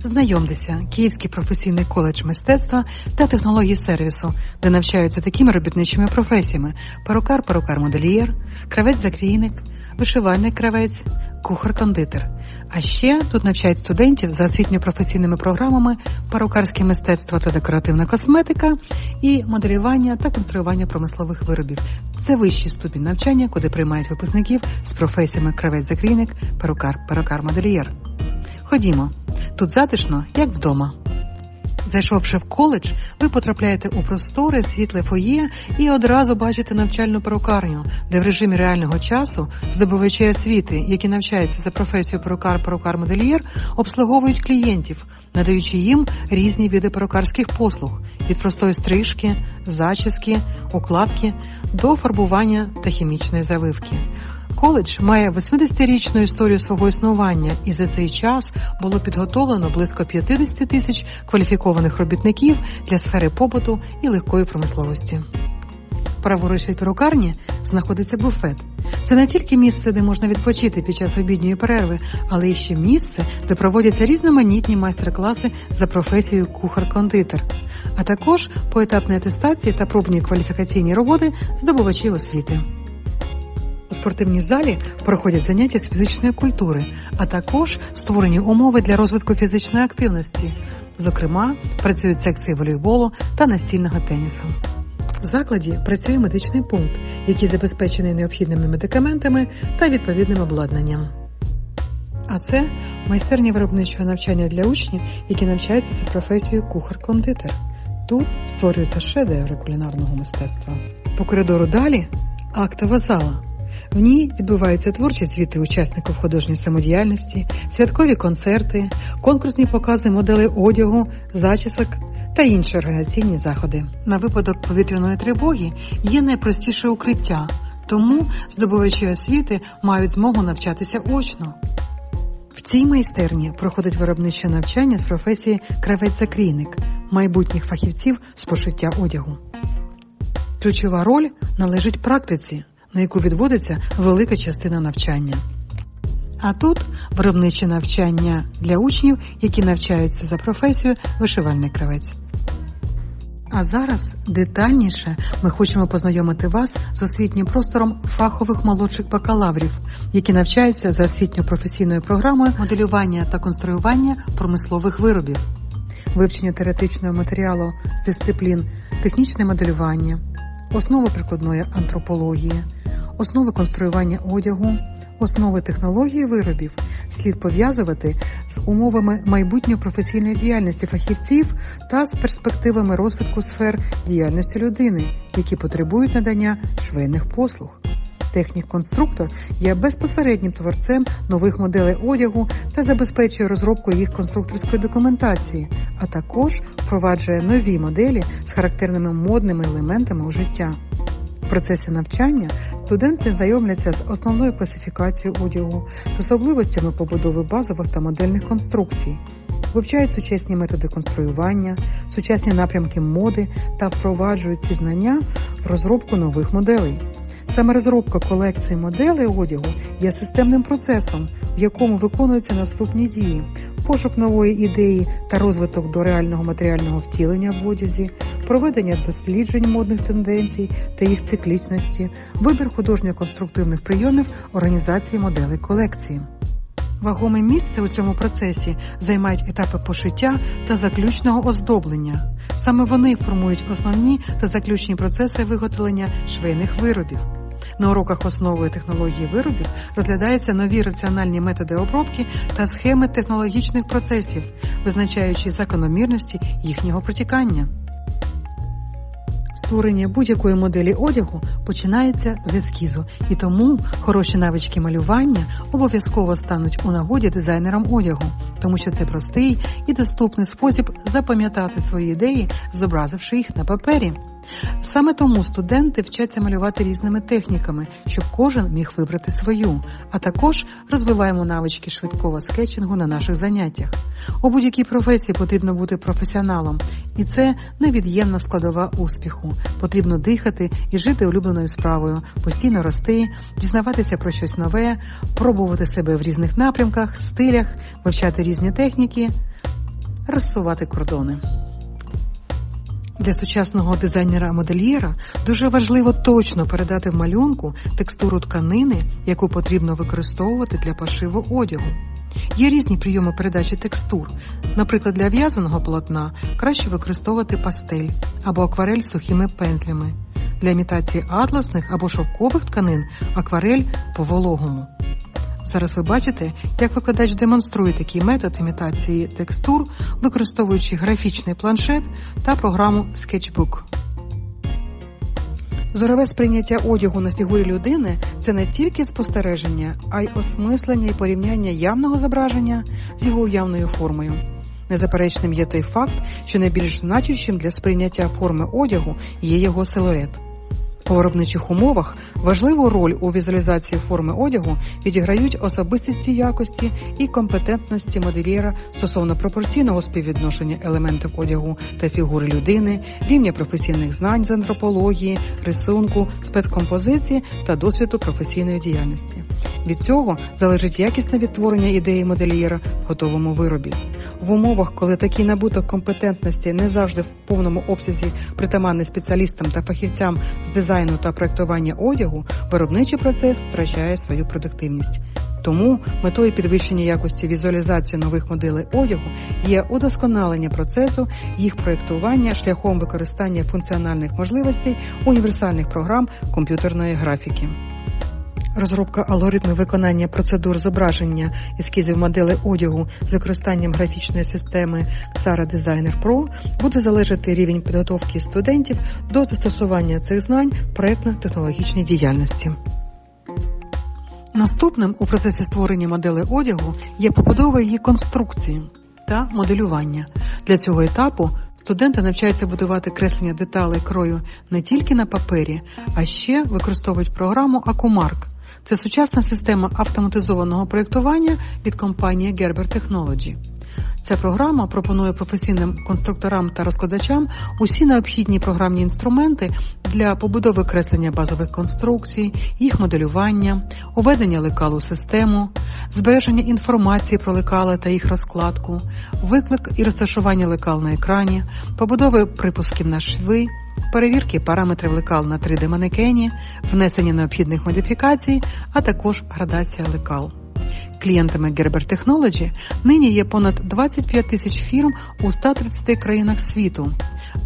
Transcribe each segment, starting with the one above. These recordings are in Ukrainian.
Знайомтеся, Київський професійний коледж мистецтва та технологій сервісу, де навчаються такими робітничими професіями: перукар, перукар модельєр, кравець закрійник, вишивальник кравець, кухар-кондитер. А ще тут навчають студентів за освітньо-професійними програмами перукарське мистецтво та декоративна косметика і моделювання та конструювання промислових виробів. Це вищий ступінь навчання, куди приймають випускників з професіями кравець-закрійник, перукар, перукар модельєр. Ходімо, тут затишно, як вдома. Зайшовши в коледж, ви потрапляєте у просторе, світле фоє і одразу бачите навчальну перукарню, де в режимі реального часу здобувачі освіти, які навчаються за професією перукар перукар модельєр обслуговують клієнтів, надаючи їм різні види перукарських послуг від простої стрижки, зачіски, укладки до фарбування та хімічної завивки. Коледж має 80-річну історію свого існування, і за цей час було підготовлено близько 50 тисяч кваліфікованих робітників для сфери побуту і легкої промисловості. Праворуч від перукарні знаходиться буфет. Це не тільки місце, де можна відпочити під час обідньої перерви, але й ще місце, де проводяться різноманітні майстер-класи за професією кухар-кондитер, а також поетапні атестації та пробні кваліфікаційні роботи здобувачів освіти. Спортивній залі проходять заняття з фізичної культури, а також створені умови для розвитку фізичної активності. Зокрема, працюють секції волейболу та настільного тенісу. В закладі працює медичний пункт, який забезпечений необхідними медикаментами та відповідним обладнанням. А це майстерня виробничого навчання для учнів, які навчаються за професією кухар-кондитер. Тут створюються шедеври кулінарного мистецтва. По коридору далі актова зала. В ній відбуваються творчі звіти учасників художньої самодіяльності, святкові концерти, конкурсні покази моделей одягу, зачісок та інші організаційні заходи. На випадок повітряної тривоги є найпростіше укриття, тому здобувачі освіти мають змогу навчатися очно. В цій майстерні проходить виробниче навчання з професії кравець-закрійник майбутніх фахівців з пошиття одягу. Ключова роль належить практиці на яку відводиться велика частина навчання. А тут виробниче навчання для учнів, які навчаються за професією вишивальний кравець. А зараз детальніше ми хочемо познайомити вас з освітнім простором фахових молодших бакалаврів, які навчаються за освітньо-професійною програмою моделювання та конструювання промислових виробів, вивчення теоретичного матеріалу з дисциплін технічне моделювання, основи прикладної антропології, основи конструювання одягу, основи технології виробів слід пов'язувати з умовами майбутньої професійної діяльності фахівців та з перспективами розвитку сфер діяльності людини, які потребують надання швейних послуг. Технік-конструктор є безпосереднім творцем нових моделей одягу та забезпечує розробку їх конструкторської документації, а також впроваджує нові моделі з характерними модними елементами у життя. В процесі навчання студенти знайомляться з основною класифікацією одягу, з особливостями побудови базових та модельних конструкцій, вивчають сучасні методи конструювання, сучасні напрямки моди та впроваджують ці знання в розробку нових моделей. Саме розробка колекції моделей одягу є системним процесом, в якому виконуються наступні дії: пошук нової ідеї та розвиток до реального матеріального втілення в одязі, проведення досліджень модних тенденцій та їх циклічності, вибір художньо-конструктивних прийомів організації моделей колекції. Вагоме місце у цьому процесі займають етапи пошиття та заключного оздоблення. Саме вони формують основні та заключні процеси виготовлення швейних виробів. На уроках основи технології виробів розглядаються нові раціональні методи обробки та схеми технологічних процесів, визначаючи закономірності їхнього протікання. Створення будь-якої моделі одягу починається з ескізу, і тому хороші навички малювання обов'язково стануть у нагоді дизайнерам одягу, тому що це простий і доступний спосіб запам'ятати свої ідеї, зобразивши їх на папері. Саме тому студенти вчаться малювати різними техніками, щоб кожен міг вибрати свою, а також розвиваємо навички швидкого скетчингу на наших заняттях. У будь-якій професії потрібно бути професіоналом, і це невід'ємна складова успіху. Потрібно дихати і жити улюбленою справою, постійно рости, дізнаватися про щось нове, пробувати себе в різних напрямках, стилях, вивчати різні техніки. розсувати кордони. Для сучасного дизайнера-модельєра дуже важливо точно передати в малюнку текстуру тканини, яку потрібно використовувати для пошиву одягу. Є різні прийоми передачі текстур. Наприклад, для в'язаного полотна краще використовувати пастель або акварель з сухими пензлями. Для імітації атласних або шовкових тканин акварель по вологому. Зараз ви бачите, як викладач демонструє такий метод імітації текстур, використовуючи графічний планшет та програму Sketchbook. Зорове сприйняття одягу на фігурі людини це не тільки спостереження, а й осмислення і порівняння явного зображення з його уявною формою. Незаперечним є той факт, що найбільш значущим для сприйняття форми одягу є його силует. У виробничих умовах важливу роль у візуалізації форми одягу відіграють особистісті якості і компетентності модельєра стосовно пропорційного співвідношення елементів одягу та фігури людини, рівня професійних знань з антропології, рисунку, спецкомпозиції та досвіду професійної діяльності. Від цього залежить якісне відтворення ідеї модельєра в готовому виробі. В умовах, коли такий набуток компетентності не завжди в повному обсязі притаманний спеціалістам та фахівцям з дизайну та проектування одягу, виробничий процес втрачає свою продуктивність. Тому метою підвищення якості візуалізації нових моделей одягу є удосконалення процесу їх проєктування шляхом використання функціональних можливостей універсальних програм комп'ютерної графіки. Розробка алгоритмів виконання процедур зображення ескізів моделей одягу з використанням графічної системи Xara Designer Pro буде залежати рівень підготовки студентів до застосування цих знань в проєктно-технологічній діяльності. Наступним у процесі створення моделей одягу є побудова її конструкції та моделювання. Для цього етапу студенти навчаються будувати креслення деталей крою не тільки на папері, а ще використовують програму Acumark. Це сучасна система автоматизованого проєктування від компанії Gerber Technology. Ця програма пропонує професійним конструкторам та розкладачам усі необхідні програмні інструменти для побудови креслення базових конструкцій, їх моделювання, уведення лекал у систему, збереження інформації про лекала та їх розкладку, виклик і розташування лекал на екрані, побудови припусків на шви, перевірки параметрів лекал на 3D-манекені, внесення необхідних модифікацій, а також градація лекал. Клієнтами Gerber Technology нині є понад 25 тисяч фірм у 130 країнах світу.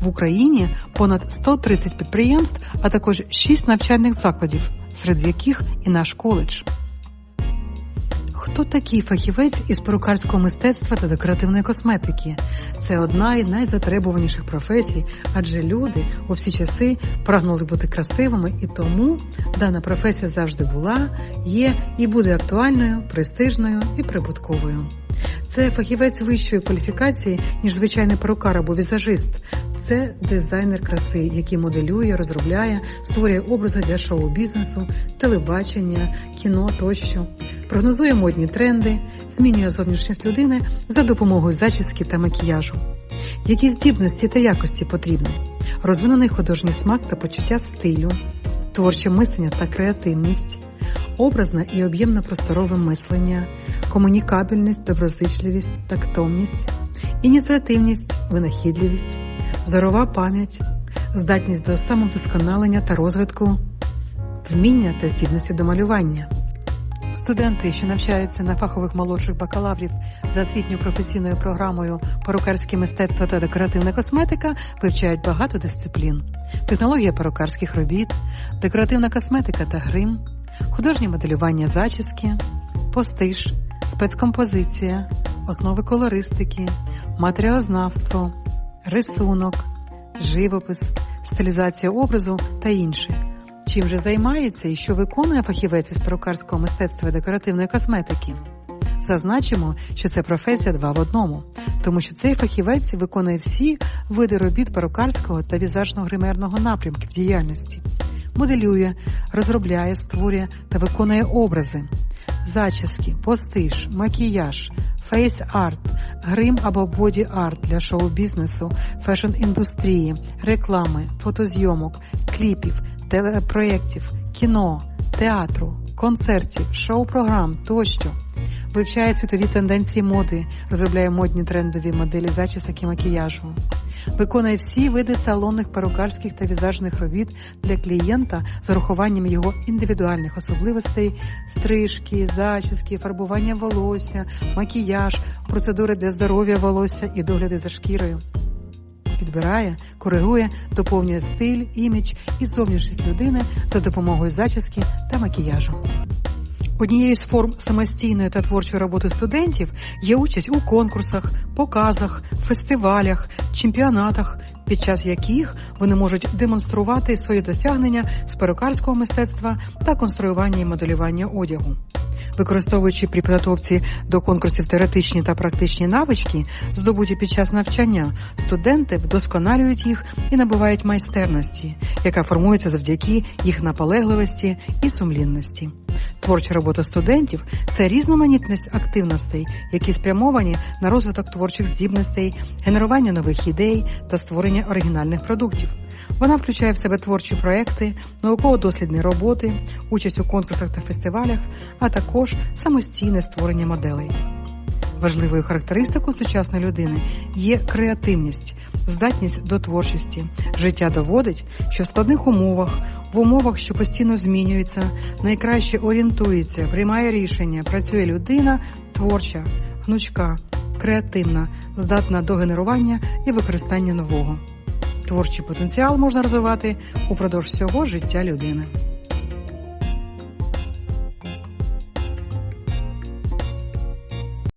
В Україні понад 130 підприємств, а також 6 навчальних закладів, серед яких і наш коледж. Хто такий фахівець із перукарського мистецтва та декоративної косметики? Це одна із найзатребуваніших професій, адже люди у всі часи прагнули бути красивими, і тому дана професія завжди була, є і буде актуальною, престижною і прибутковою. Це фахівець вищої кваліфікації, ніж звичайний перукар або візажист. Це дизайнер краси, який моделює, розробляє, створює образи для шоу-бізнесу, телебачення, кіно тощо, прогнозує модні тренди, змінює зовнішність людини за допомогою зачіски та макіяжу. Які здібності та якості потрібні? Розвинений художній смак та почуття стилю, творче мислення та креативність, образне і об'ємно просторове мислення, комунікабельність, доброзичливість, тактовність, ініціативність, винахідливість, зорова пам'ять, здатність до самовдосконалення та розвитку, вміння та здібності до малювання. Студенти, що навчаються на фахових молодших бакалаврів за освітньою професійною програмою перукарське мистецтво та декоративна косметика, вивчають багато дисциплін: технологія перукарських робіт, декоративна косметика та грим, художнє моделювання зачіски, постиж, спецкомпозиція, основи колористики, матеріалознавство, рисунок, живопис, стилізація образу та інше. Чим же займається і що виконує фахівець із перукарського мистецтва і декоративної косметики? Зазначимо, що це професія два в одному, тому що цей фахівець виконує всі види робіт перукарського та візажно-гримерного напрямків діяльності, моделює, розробляє, створює та виконує образи, зачіски, постиж, макіяж, фейс-арт, грим або боді-арт для шоу-бізнесу, фешн-індустрії, реклами, фотозйомок, кліпів телепроєктів, кіно, театру, концертів, шоу-програм тощо. вивчає світові тенденції моди, розробляє модні трендові моделі зачісок і макіяжу. Виконує всі види салонних перукарських та візажних робіт для клієнта з урахуванням його індивідуальних особливостей, стрижки, зачіски, фарбування волосся, макіяж, процедури для здоров'я волосся і догляди за шкірою. Підбирає, коригує, доповнює стиль, імідж і зовнішність людини за допомогою зачіски та макіяжу. Однією з форм самостійної та творчої роботи студентів є участь у конкурсах, показах, фестивалях, чемпіонатах, під час яких вони можуть демонструвати свої досягнення з перукарського мистецтва та конструювання і моделювання одягу. Використовуючи при підготовці до конкурсів теоретичні та практичні навички, здобуті під час навчання, студенти вдосконалюють їх і набувають майстерності, яка формується завдяки їх наполегливості і сумлінності. Творча робота студентів це різноманітність активностей, які спрямовані на розвиток творчих здібностей, генерування нових ідей та створення оригінальних продуктів. Вона включає в себе творчі проекти, науково-дослідні роботи, участь у конкурсах та фестивалях, а також самостійне створення моделей. Важливою характеристикою сучасної людини є креативність, здатність до творчості. Життя доводить, що в складних умовах, в умовах, що постійно змінюються, найкраще орієнтується, приймає рішення, працює людина творча, гнучка, креативна, здатна до генерування і використання нового. Творчий потенціал можна розвивати упродовж всього життя людини.